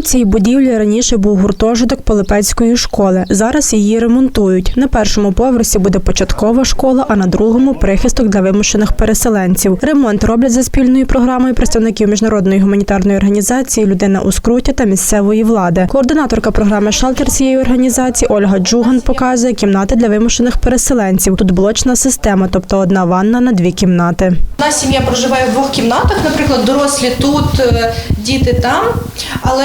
Цій будівлі раніше був гуртожиток Полипецької школи. Зараз її ремонтують. На першому поверсі буде початкова школа, а на другому прихисток для вимушених переселенців. Ремонт роблять за спільною програмою представників міжнародної гуманітарної організації Людина у скруті та місцевої влади. Координаторка програми Шалтер цієї організації Ольга Джуган показує кімнати для вимушених переселенців. Тут блочна система, тобто одна ванна на дві кімнати. Нас сім'я проживає в двох кімнатах, наприклад, дорослі тут, е, діти там, але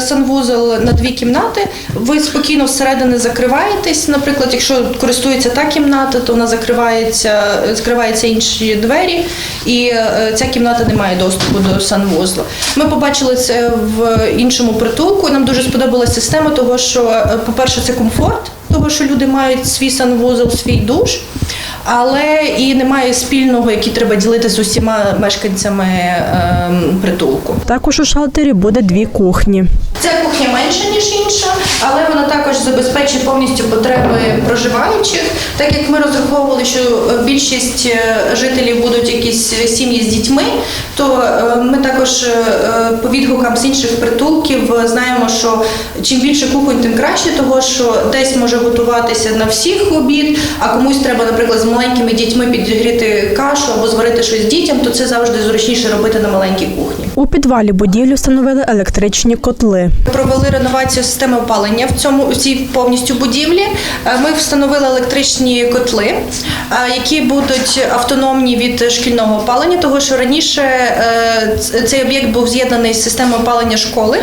санвузол на дві кімнати. Ви спокійно всередини закриваєтесь. Наприклад, якщо користується та кімната, то вона закривається, закриваються інші двері, і е, ця кімната не має доступу до санвузла. Ми побачили це в іншому притулку. Нам дуже сподобалася система, того що, е, по-перше, це комфорт, того що люди мають свій санвузол, свій душ. Але і немає спільного, який треба ділити з усіма мешканцями ем, притулку. Також у шалтері буде дві кухні. Ця кухня менша ніж інша, але вона також забезпечить повністю потреби проживаючих. Так як ми розраховували, що е, більшість е, жителів будуть якісь сім'ї з дітьми, то е, ми також е, по відгукам з інших притулків е, знаємо, що чим більше кухонь, тим краще, того що десь може готуватися на всіх обід, а комусь треба, наприклад, з маленькими дітьми підігріти кашу або зварити щось дітям, то це завжди зручніше робити на маленькій кухні. У підвалі будівлі встановили електричні котли. Провели реновацію системи опалення в цьому у цій повністю будівлі. Е, Ми встановили електричні котли, е, які будуть автономні від шкільного опалення, того що раніше е, цей об'єкт був з'єднаний з системою опалення школи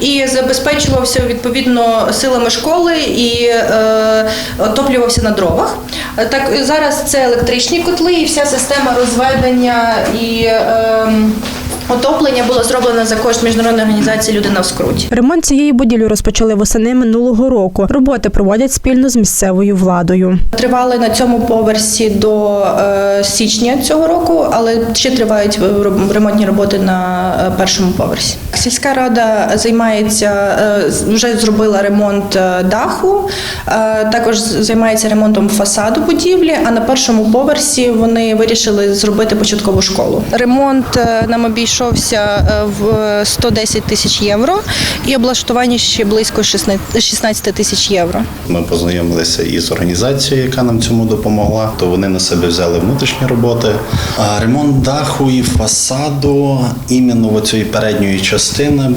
і забезпечувався відповідно силами школи і е, отоплювався на дровах. Е, Так зараз це електричні котли, і вся система розведення і ем, отоплення була зроблена за кошт міжнародної організації Людина в скруті. Ремонт цієї будівлі розпочали восени минулого року. Роботи проводять спільно з місцевою владою. Тривали на цьому поверсі до е, січня цього року, але ще тривають е, ремонтні роботи на е, першому поверсі. Сільська рада займається е, вже зробила ремонт даху, е, також займається ремонтом фасаду будівлі. А на першому поверсі вони вирішили зробити початкову школу. Ремонт нам обійшовся е, в 110 тисяч євро і облаштування ще близько 16 16 тисяч євро. Ми познайомилися із організацією, яка нам цьому допомогла. То вони на себе взяли внутрішні роботи. Ремонт даху і фасаду іменно цієї передньої частини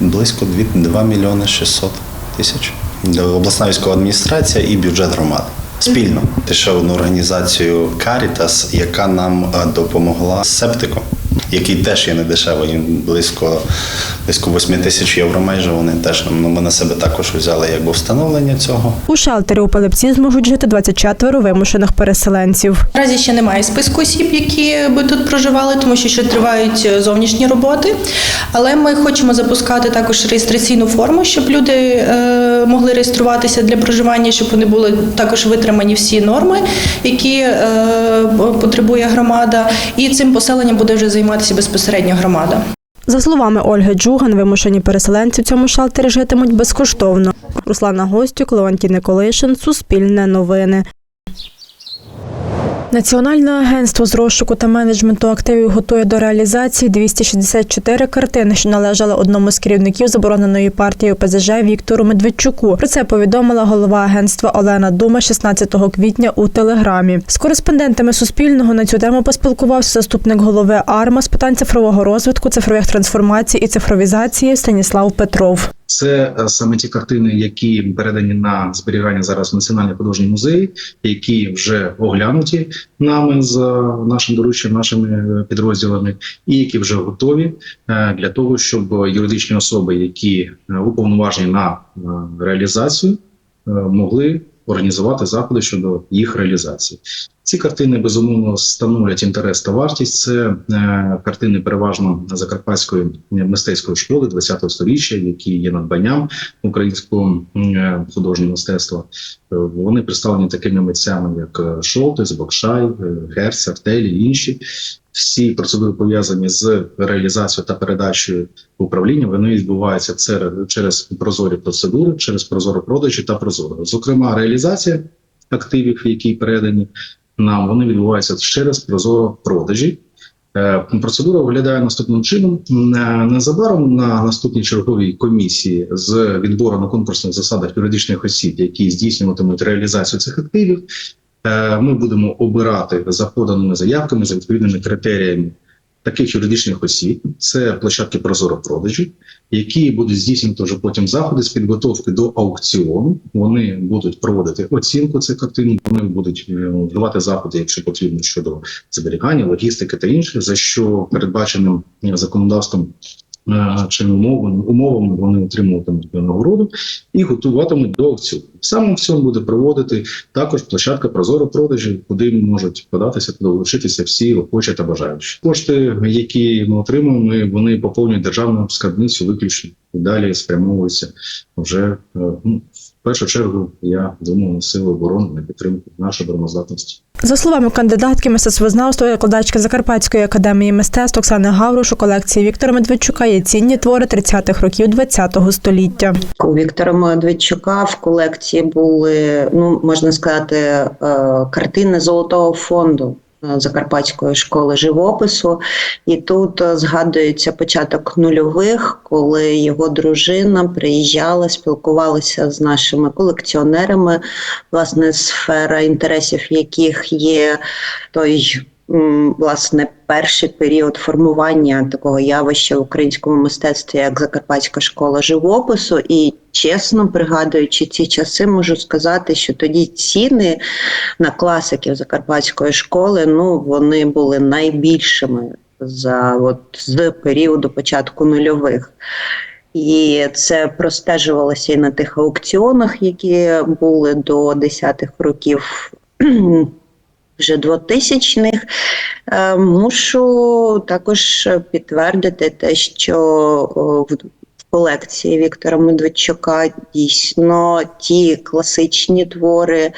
близько 2, 2 мільйони 600 тисяч. Обласна військова адміністрація і бюджет громади. Спільно ще одну організацію Caritas, яка нам е, допомогла з септиком, який теж є недешевий, він близько, близько 8 тисяч євро майже. Вони теж ну, ми на себе також взяли якби встановлення цього. У шелтері у Пилипці зможуть жити 24 вимушених переселенців. Наразі ще немає списку осіб, які би тут проживали, тому що ще тривають е, зовнішні роботи. Але ми хочемо запускати також реєстраційну форму, щоб люди е, могли реєструватися для проживання, щоб вони були також витримані всі норми, які е, потребує громада. І цим поселенням буде вже займатися безпосередньо громада. За словами Ольги Джуган, вимушені переселенці в цьому шелтері житимуть безкоштовно. Руслана Гостюк, Леонтій Николишин, Суспільне новини. Національне агентство з розшуку та менеджменту активів готує до реалізації 264 картини, що належали одному з керівників забороненої партії ОПЗЖ Віктору Медведчуку. Про це повідомила голова агентства Олена Дума 16 квітня у телеграмі. З кореспондентами Суспільного на цю тему поспілкувався заступник голови АРМА з питань цифрового розвитку, цифрових трансформацій і цифровізації Станіслав Петров. Це е, саме ті картини, які передані на зберігання зараз в Національний художній музей, які вже оглянуті нами за нашим дорученням, нашими е, підрозділами, і які вже готові е, для того, щоб юридичні особи, які уповноважені на реалізацію, могли організувати заходи щодо їх реалізації. Ці картини безумовно становлять інтерес та вартість. Це е, картини переважно Закарпатської мистецької школи ХХ століття, які є надбанням українського е, художнього мистецтва. Вони представлені такими митцями, як е, Шолтес, Бокшай, е, Герц, Артелі інші. Всі процедури пов'язані з реалізацією та передачею управління. Вони відбуваються через прозорі процедури, через прозоро продажі та прозоро. Зокрема, реалізація активів, які передані нам, вони відбуваються через прозоро продажі. Е, Процедура виглядає наступним чином. Е, Незабаром на наступній черговій комісії з відбору на конкурсних засадах юридичних осіб, які здійснюватимуть реалізацію цих активів, е, ми будемо обирати за поданими заявками за відповідними критеріями таких юридичних осіб. Це площадки прозоро продажі, які будуть здійснювати вже потім заходи з підготовки до аукціону. Вони будуть проводити оцінку цих активів, вони будуть давати вживати заходи, якщо потрібно, щодо зберігання, логістики та інше, за що передбаченим е, законодавством е, чи умовами, умовами вони отримуватимуть нагороду і готуватимуть до аукціону. Саме аукціон буде проводити також площадка Прозоро продажі, куди можуть податися та долучитися всі охочі та бажаючі. Кошти, які ми отримуємо, вони поповнюють державну скарбницю виключно і далі спрямовуються вже е, ну, першу чергу. Я думаю, на сили оборони на підтримку нашої обороноздатності. За словами кандидатки мистецтвознавства і викладачки Закарпатської академії мистецтв Оксани Гавруш, у колекції Віктора Медведчука є цінні твори 30-х років ХХ століття. У Віктора Медведчука в колекції були, ну можна сказати, е, картини золотого фонду. Е, Закарпатської школи живопису, і тут е, згадується початок нульових, коли його дружина приїжджала, спілкувалася з нашими колекціонерами, власне, сфера інтересів яких є той власне перший період формування такого явища в українському мистецтві, як Закарпатська школа живопису. І чесно пригадуючи ці часи, можу сказати, що тоді ціни на класиків Закарпатської школи ну вони були найбільшими за от з періоду початку нульових. І це простежувалося і на тих аукціонах, які були до 10-х років вже 2000-х. Е, Мушу також підтвердити те, що в колекції Віктора Медведчука дійсно ті класичні твори,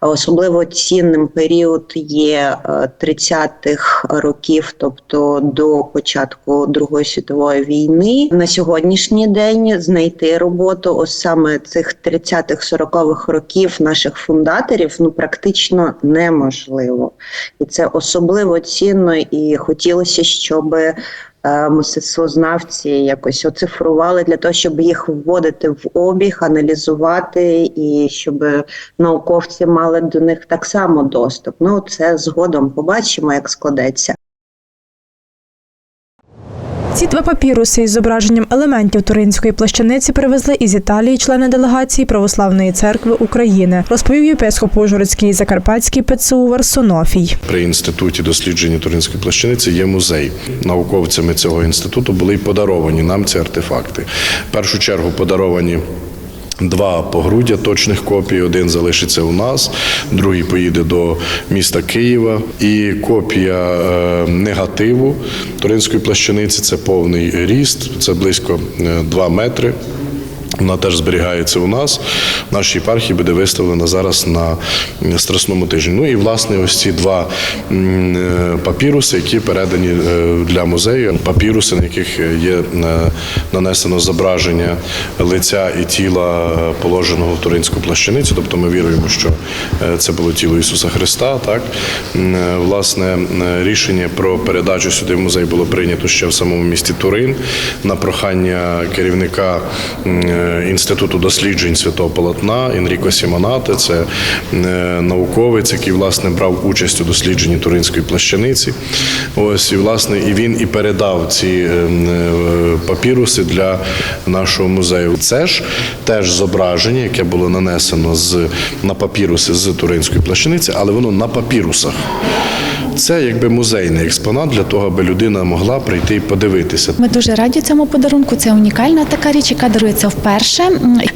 особливо цінним період є е, 30-х років, тобто до початку Другої світової війни. На сьогоднішній день знайти роботу ось саме цих 30-х, 40-х років наших фундаторів ну практично неможливо, і це особливо цінно. І хотілося, щоб е, мистецтвознавці якось оцифрували для того, щоб їх вводити в обіг, аналізувати, і щоб науковці мали до них так само доступ. Ну це згодом побачимо, як складеться. Ці два папіруси із зображенням елементів туринської плащаниці привезли із Італії члени делегації Православної церкви України, розповів єпископ Ужгородський і Закарпатський ПЦУ Варсонофій. При інституті дослідження туринської плащаниці є музей. Науковцями цього інституту були й подаровані нам ці артефакти. В першу чергу подаровані. Два погруддя точних копій. Один залишиться у нас, другий поїде до міста Києва. І копія е, негативу туринської плащаниці це повний ріст, це близько 2 метри. Вона теж зберігається у нас. В нашій єпархії буде виставлена зараз на Страсному тижні. Ну і власне ось ці два е, папіруси, які передані е, для музею. Папіруси, на яких є е, нанесено зображення лиця і тіла е, положеного в туринську плащаницю. Тобто ми віруємо, що е, це було тіло Ісуса Христа. Так е, власне е, рішення про передачу сюди в музей було прийнято ще в самому місті Турин на прохання керівника е, інституту досліджень святого полотна Енріко Сімонате. Це е, науковець, який власне брав участь у дослідженні туринської плащаниці. Ось і власне і він і передав ці е, е, папіруси для нашого музею. Це ж теж зображення, яке було нанесено з на папіруси з туринської плащаниці, але воно на папірусах. Це якби музейний експонат для того, аби людина могла прийти і подивитися. Ми дуже раді цьому подарунку. Це унікальна така річ, яка дарується вперше.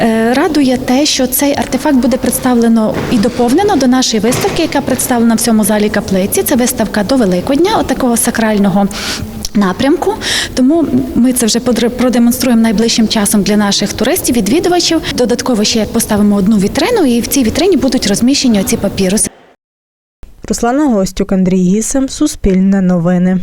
Е, Радує те, що цей артефакт буде представлено і доповнено до нашої виставки, яка представлена в цьому залі каплиці. Це виставка до Великодня, от сакрального. Напрямку, тому ми це вже продемонструємо найближчим часом для наших туристів, відвідувачів. Додатково ще поставимо одну вітрину, і в цій вітрині будуть розміщені оці папіруси. Руслана Гостюк, Андрій Гісем, Суспільне новини.